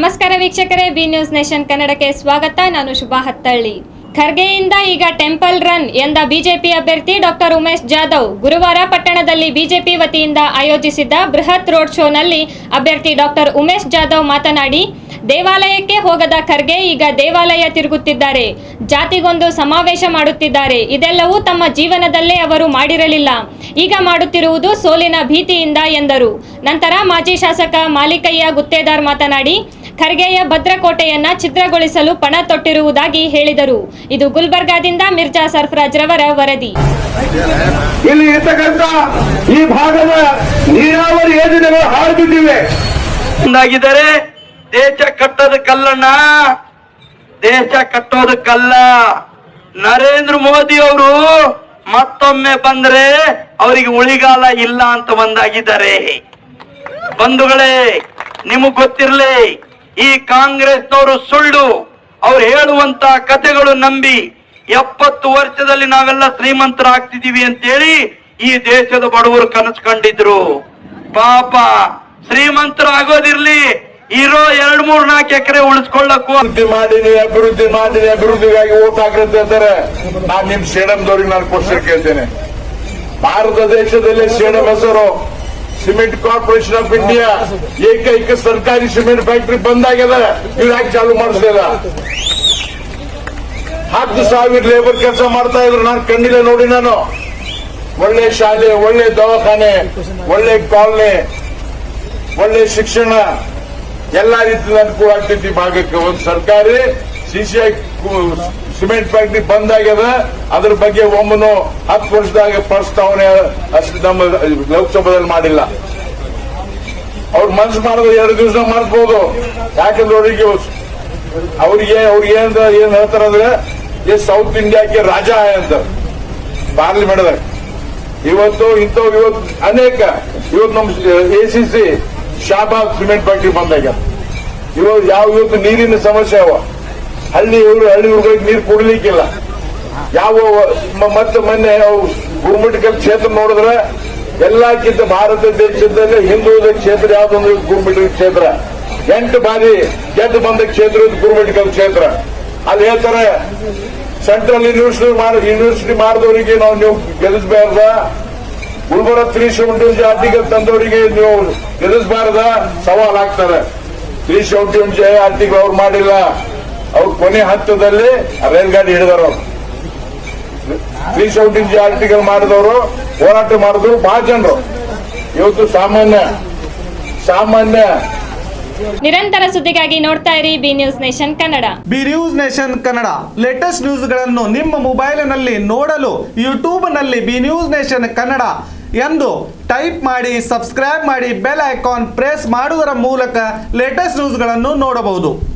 ನಮಸ್ಕಾರ ವೀಕ್ಷಕರೇ B news nation ಕನ್ನಡಕ್ಕೆ ಸ್ವಾಗತ. ನಾನು ಶುಭಾ ಹತ್ತಳ್ಳಿ. ಖರ್ಗೆಯಿಂದ ಈಗ ಟೆಂಪಲ್ ರನ್ ಎಂದ ಬಿಜೆಪಿ ಅಭ್ಯರ್ಥಿ ಡಾಕ್ಟರ್ ಉಮೇಶ್ ಜಾಧವ್ ಗುರುವಾರ ಪಟ್ಟಣದಲ್ಲಿ ಬಿಜೆಪಿ ವತಿಯಿಂದ ಆಯೋಜಿಸಿದ್ದ ಬೃಹತ್ ರೋಡ್ ಶೋನಲ್ಲಿ ಅಭ್ಯರ್ಥಿ ಡಾಕ್ಟರ್ ಉಮೇಶ್ ಜಾಧವ್ ಮಾತನಾಡಿ, ದೇವಾಲಯಕ್ಕೆ ಹೋಗದ ಖರ್ಗೆ ಈಗ ದೇವಾಲಯ ತಿರುಗುತ್ತಿದ್ದಾರೆ. ಜಾತಿಗೊಂದು ಸಮಾವೇಶ ಮಾಡುತ್ತಿದ್ದಾರೆ. ಇದೆಲ್ಲವೂ ತಮ್ಮ ಜೀವನದಲ್ಲೇ ಅವರು ಮಾಡಿರಲಿಲ್ಲ. ಈಗ ಮಾಡುತ್ತಿರುವುದು ಸೋಲಿನ ಭೀತಿಯಿಂದ ಎಂದರು. ನಂತರ ಮಾಜಿ ಶಾಸಕ ಮಾಲಿಕಯ್ಯ ಗುತ್ತೇದಾರ್ ಮಾತನಾಡಿ ಖರ್ಗೆಯ ಭದ್ರಕೋಟೆಯನ್ನ ಛಿದ್ರಗೊಳಿಸಲು ಪಣ ತೊಟ್ಟಿರುವುದಾಗಿ ಹೇಳಿದರು. ಇದು ಗುಲ್ಬರ್ಗಾದಿಂದ ಮಿರ್ಜಾ ಸರ್ಫರಾಜ್ ರವರ ವರದಿ. ಇಲ್ಲಿ ಇರ್ತಕ್ಕಂಥ ಈ ಭಾಗದ ನೀರಾವರಿ ಯೋಜನೆಗಳು ಹಾಳು ಬಿದ್ದಿವೆ ಒಂದಾಗಿದ್ದಾರೆ ದೇಶ ಕಟ್ಟೋದು ಕಲ್ಲಣ್ಣ ದೇಶ ಕಟ್ಟೋದು ಕಲ್ಲ. ನರೇಂದ್ರ ಮೋದಿ ಅವರು ಮತ್ತೊಮ್ಮೆ ಬಂದ್ರೆ ಅವರಿಗೆ ಉಳಿಗಾಲ ಇಲ್ಲ ಅಂತ ಒಂದಾಗಿದ್ದಾರೆ. ಬಂಧುಗಳೇ ನಿಮಗ್ ಗೊತ್ತಿರ್ಲಿ ಈ ಕಾಂಗ್ರೆಸ್ನವರು ಸುಳ್ಳು. ಅವ್ರು ಹೇಳುವಂತ ಕಥೆಗಳು ನಂಬಿ ಎಪ್ಪತ್ತು ವರ್ಷದಲ್ಲಿ ನಾವೆಲ್ಲ ಶ್ರೀಮಂತರಾಗ್ತಿದೀವಿ ಅಂತೇಳಿ ಈ ದೇಶದ ಬಡವರು ಕನಸು ಕಂಡಿದ್ರು ಪಾಪ ಶ್ರೀಮಂತರು ಆಗೋದಿರ್ಲಿ ಇರೋ ಎರಡ್ ಮೂರ್ ನಾಲ್ಕು ಎಕರೆ ಉಳಿಸ್ಕೊಳ್ಳಕ್ಕೂ ಅಭಿವೃದ್ಧಿ ಮಾಡೀನಿ ಅಭಿವೃದ್ಧಿ ಮಾದರಿ ಅಭಿವೃದ್ಧಿಗಾಗಿ ಓಟ್ ಹಾಕಂತ ಹೇಳ್ತಾರೆ. ನಾನ್ ನಿಮ್ ಸೇಡಂದವ್ರಿಗೆ ನಾನು ಕ್ವಶನ್ ಕೇಳ್ತೇನೆ. ಭಾರತ ದೇಶದಲ್ಲಿ ಸೇಡಂ ಹೆಸರು ಸಿಮೆಂಟ್ ಕಾರ್ಪೊರೇಷನ್ ಆಫ್ ಇಂಡಿಯಾ ಏಕೈಕ ಸರ್ಕಾರಿ ಸಿಮೆಂಟ್ ಫ್ಯಾಕ್ಟರಿ ಬಂದಾಗ್ಯದ. ಇವ್ರು ಯಾಕೆ ಚಾಲು ಮಾಡಿಸ್ಲಿಲ್ಲ? ಹತ್ತು ಸಾವಿರ ಲೇಬರ್ ಕೆಲಸ ಮಾಡ್ತಾ ಇದ್ರು. ನಾನು ಕಣ್ಣಿಲ್ಲ ನೋಡಿ ನಾನು. ಒಳ್ಳೆ ಶಾಲೆ, ಒಳ್ಳೆ ದವಾಖಾನೆ, ಒಳ್ಳೆ ಕಾಲನಿ, ಒಳ್ಳೆ ಶಿಕ್ಷಣ, ಎಲ್ಲಾ ರೀತಿಯ ಅನುಕೂಲ ಆಗ್ತೈತಿ ಭಾಗಕ್ಕೆ. ಒಂದು ಸರ್ಕಾರಿ ಸಿಸಿಐ ಸಿಮೆಂಟ್ ಫ್ಯಾಕ್ಟ್ರಿ ಬಂದ್ ಆಗ್ಯದ. ಅದ್ರ ಬಗ್ಗೆ ಒಮ್ಮನು ಹತ್ತು ವರ್ಷದಾಗ ಪ್ರಸ್ತಾವನೆ ಅಷ್ಟು ನಮ್ಮ ಲೋಕಸಭೆಯಲ್ಲಿ ಮಾಡಿಲ್ಲ. ಅವ್ರು ಮನ್ಸು ಮಾಡಿದ್ರೆ ಎರಡು ದಿವಸ ಮಾಡ್ಬೋದು. ಯಾಕಂದ್ರೆ ಅವರಿಗೆ ಅವ್ರಿಗೆ ಅವ್ರಿಗೆ ಏನ್ ಏನ್ ಹೇಳ್ತಾರಂದ್ರೆ ಈ ಸೌತ್ ಇಂಡಿಯಾಕ್ಕೆ ರಾಜ ಅಂತ ಪಾರ್ಲಿಮೆಂಟ್ದಾಗ. ಇವತ್ತು ಇಂಥವ್ ಇವತ್ತು ಅನೇಕ, ಇವತ್ತು ನಮ್ಮ A C C Shahabad cement factory ಬಂದಾಗ ಇವತ್ತು ಯಾವ ಇವತ್ತು ನೀರಿನ ಸಮಸ್ಯೆ ಅವ? ಹಳ್ಳಿ ಹಳ್ಳಿ ಹುಡುಗ ನೀರು ಕುಡಿಲಿಕ್ಕಿಲ್ಲ. ಯಾವ ಮತ್ತೆ ಮೊನ್ನೆ ಗುರುಮಿಟಿಕಲ್ ಕ್ಷೇತ್ರ ನೋಡಿದ್ರೆ ಎಲ್ಲಕ್ಕಿಂತ ಭಾರತ ದೇಶದಲ್ಲಿ ಹಿಂದುಳಿದ ಕ್ಷೇತ್ರ ಯಾವ್ದೊಂದು ಗುರುಮಿಟಿಕಲ್ ಕ್ಷೇತ್ರ. ಎಂಟು ಬಾರಿ ಗೆದ್ದು ಬಂದ ಕ್ಷೇತ್ರ ಗುರುಮಿಟಿಕಲ್ ಕ್ಷೇತ್ರ. ಅಲ್ಲಿ ಹೇಳ್ತಾರೆ, ಸೆಂಟ್ರಲ್ ಯೂನಿವರ್ಸಿಟಿ ಮಾಡಿ, ಯೂನಿವರ್ಸಿಟಿ ಮಾಡಿದವರಿಗೆ ನಾವು ನೀವು ಗೆಲ್ಲಿಸಬಾರ್ದ. ಗುಲ್ಬರ್ಗ ತ್ರೀ ಆರ್ಟಿಕಲ್ ತಂದವರಿಗೆ ನೀವು ಗೆಲ್ಲಿಸಬಾರ್ದ ಸವಾಲ್ ಆಗ್ತಾರೆ ತ್ರೀ ಸೆವೆಂಟಿ ಒನ್ ಆರ್ಟಿಕಲ್ ಅವ್ರು ಮಾಡಿಲ್ಲ. ಅವ್ರು ಕೊನೆ ಹಂತದಲ್ಲಿ ರೈಲ್ ಗಾಡಿ ಹಿಡಿದವರು ಅವ್ರು. ತ್ರೀ ಸೆವೆಂಟಿ ಜೆ ಆರ್ಟಿಕಲ್ ಮಾಡಿದವರು ಹೋರಾಟ ಮಾಡಿದ್ರು ಬಹಳ ಜನರು. ಇವತ್ತು ಸಾಮಾನ್ಯ ಸಾಮಾನ್ಯ. ನಿರಂತರ ಸುದ್ದಿಗಾಗಿ ನೋಡ್ತಾ ಇರಿ B news nation Kannada. B news nation Kannada. Latest ನ್ಯೂಸ್ಗಳನ್ನು ನಿಮ್ಮ ಮೊಬೈಲಿನಲ್ಲಿ ನೋಡಲು ಯೂಟ್ಯೂಬ್ನಲ್ಲಿ ಬಿ ನ್ಯೂಸ್ ನೇಷನ್ ಕನ್ನಡ ಎಂದು ಟೈಪ್ ಮಾಡಿ ಸಬ್ಸ್ಕ್ರೈಬ್ ಮಾಡಿ ಬೆಲ್ ಐಕಾನ್ ಪ್ರೆಸ್ ಮಾಡುವುದರ ಮೂಲಕ ಲೇಟೆಸ್ಟ್ ನ್ಯೂಸ್ಗಳನ್ನು ನೋಡಬಹುದು.